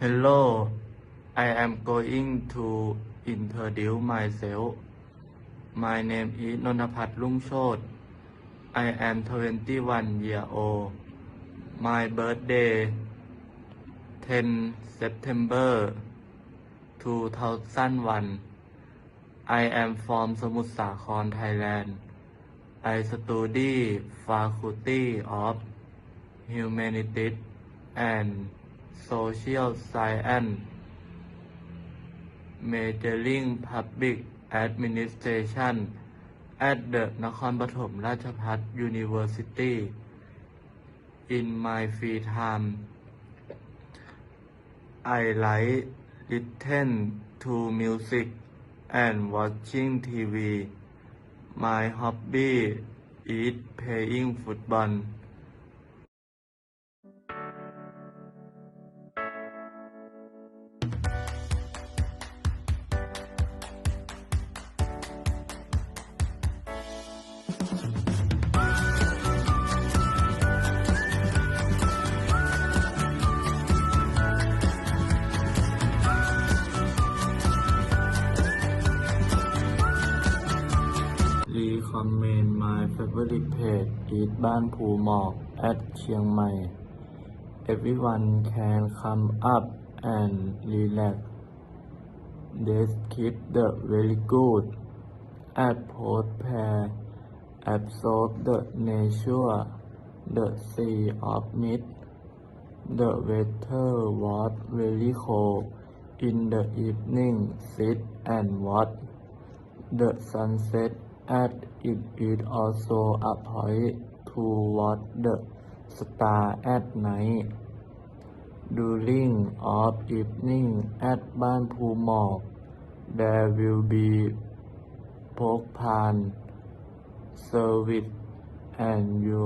Hello, I am going to introduce myself. My name is Nonapat Lungchot. I am 21 year old. My birthday 10 September 2001. I am from Samut Sakhon, Thailand. I study Faculty of Humanities and Social Science, majoring Public Administration at the Nakhon Pathom Ratchapat University. In my free time, I like listen to music and watching TV. My hobby is playing football. my favorite place is บ้านภูหมอก at เชียงใหม่ Everyone can come up and relax This keep the very good at post pair absorb the nature the sea of mid The weather was very cold in the evening sit and watch the sunset At it is also a point to watch the star at night. During of evening at บ้านภูหมอก there will be พกพาน service and you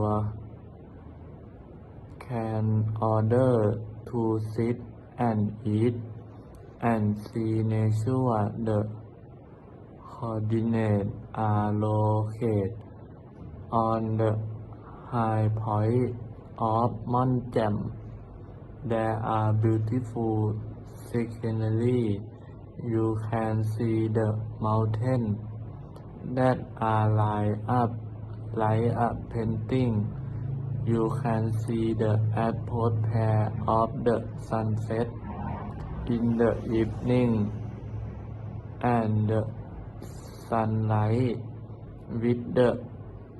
can order to sit and eat and see nature the coordinate are located on the high point of Mount Jam. There are beautiful scenery. You can see the mountain that are lined up like a painting. You can see the atmosphere of the sunset in the evening and the sunlight with the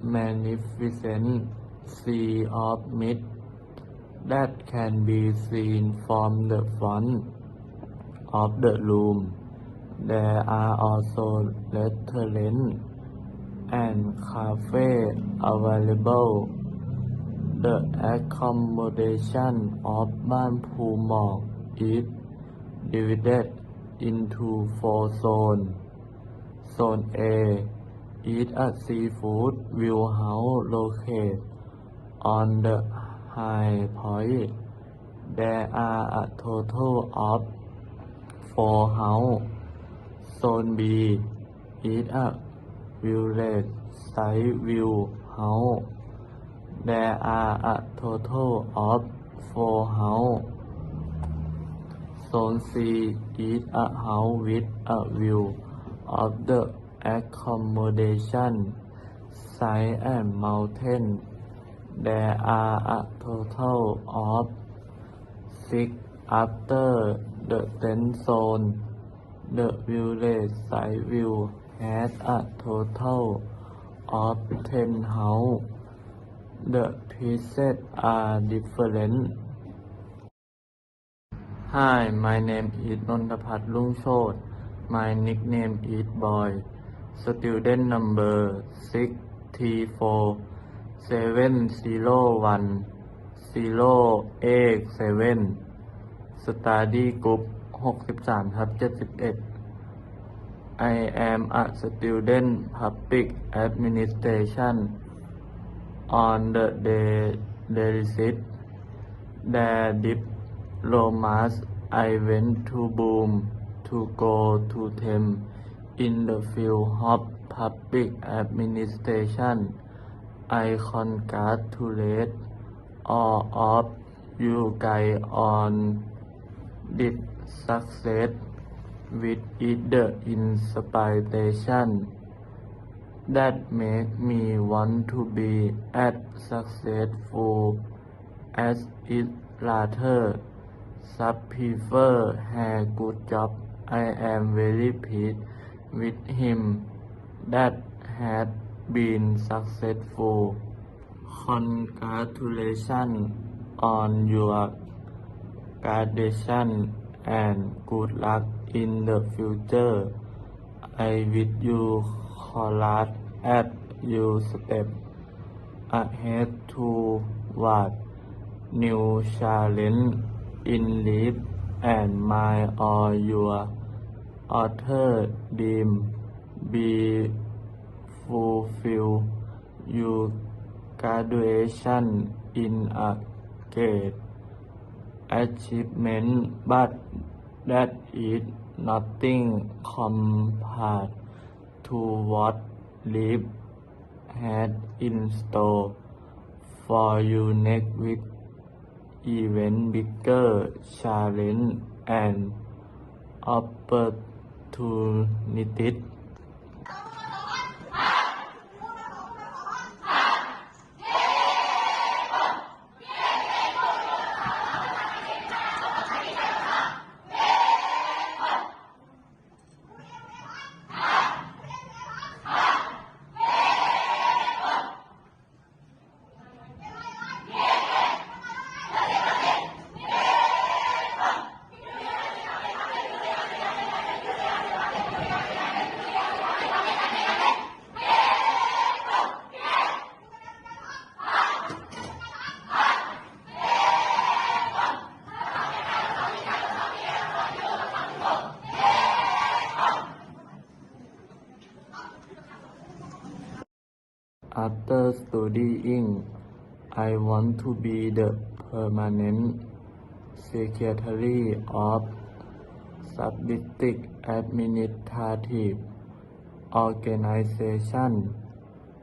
magnificent sea of mist that can be seen from the front of the room. There are also restaurants and cafes available. The accommodation of Ban Phu Mall is divided into four zones. Zone A is a seafood view house located on the high point. There are a total of four houses. Zone B is a village side view house. There are a total of four houses. Zone C is a house with a view of the accommodation site and mountain. There are a total of six after the tent zone. The village side view has a total of ten houses. The pieces are different. Hi, my name is Nontapat Lungchot. My nickname is Boy. Student number 6T4 701 087 Study Group 63ทับ71 I am a student Public Administration on the day deficit the diplomas I went to Boom to go to them in the field of public administration. I congratulate all of you guys on did success with it the inspiration that make me want to be as successful as it later. Some people had good job. I am very pleased with him that had been successful. Congratulations on your graduation and good luck in the future. I wish you courage as you step ahead toward new challenge in life and my or your author dream be fulfilled. Your graduation in a great achievement, but that is nothing compared to what life had in store for you next week. Even bigger challenge and opportunities. 'After studying, I want to be the permanent secretary of Statistics Administrative Organization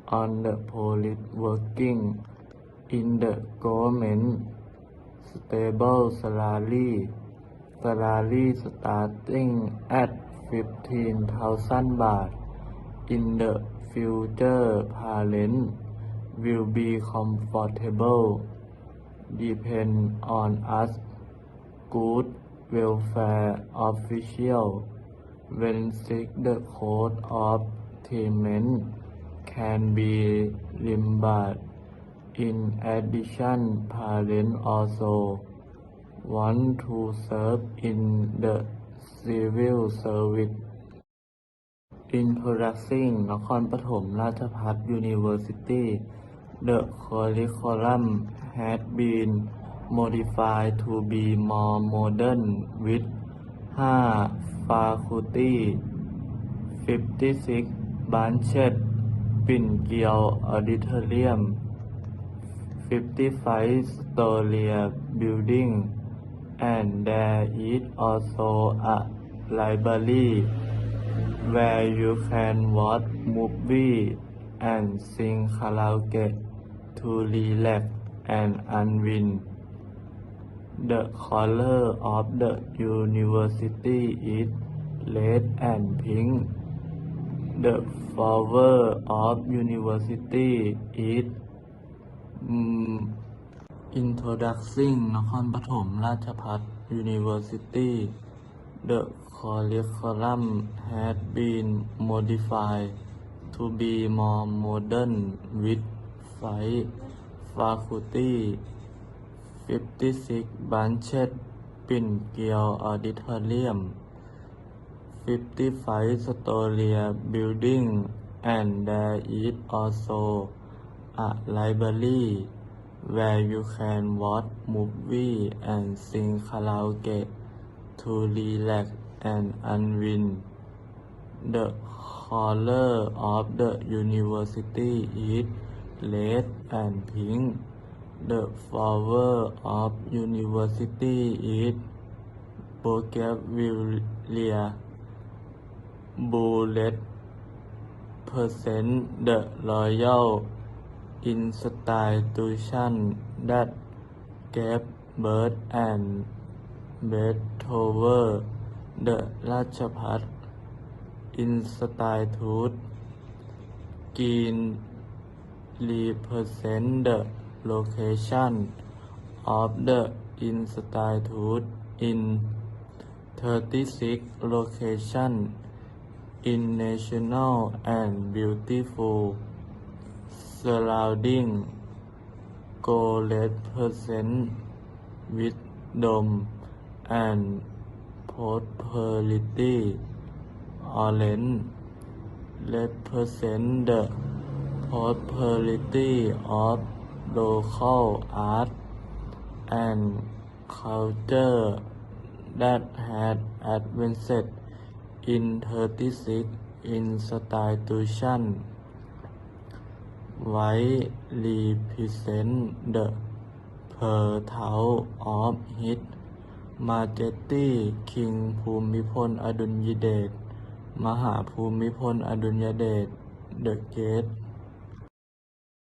on the police working in the government. Stable salary. Salary starting at 15,000 baht. In the future, parents will be comfortable. Depend on us. Good welfare official. When sick, the cost of treatment can be reimbursed. In addition, parents also want to serve in the civil service. อินโทรดักซิ่งนครปฐมราชพัฒยูนิเวอร์ซิตี้เดอะคอริคอลัมแฮดบีน modified to be more modern with 5 faculty 56 branches ปิ่นเกียวออดิเทเรียม 55 story building and there is also a library where you can watch movies and sing karaoke to relax and unwind. The color of the university is red and pink. The flower of university is mm, Introducing นครปฐมราชภัฏ University The curriculum has been modified to be more modern with 5 faculties, 56 branches, ปิ่นเกลียว Auditorium, 55 story building, and there is also a library where you can watch movie and sing karaoke to relax and unwind. The color of the university is red and pink. The flower of university is bougainvillea. Bullet present the royal institution that gave birth and โทเวอร์ เดอะราชพัฒอินสไตทูตกีนรีเพอร์เซนต์เดอะโลเคชันออฟเดอะอินสไตทูตอิน36 location in national and beautiful surrounding go red percent with dome and prosperity orange represent the prosperity of local art and culture that had advanced in 36 institutions. White represent the pursuit of His มาเจตตี้ คิง ภูมิพล อดุลยเดช มหาภูมิพล อดุลยเดช เดอะเกต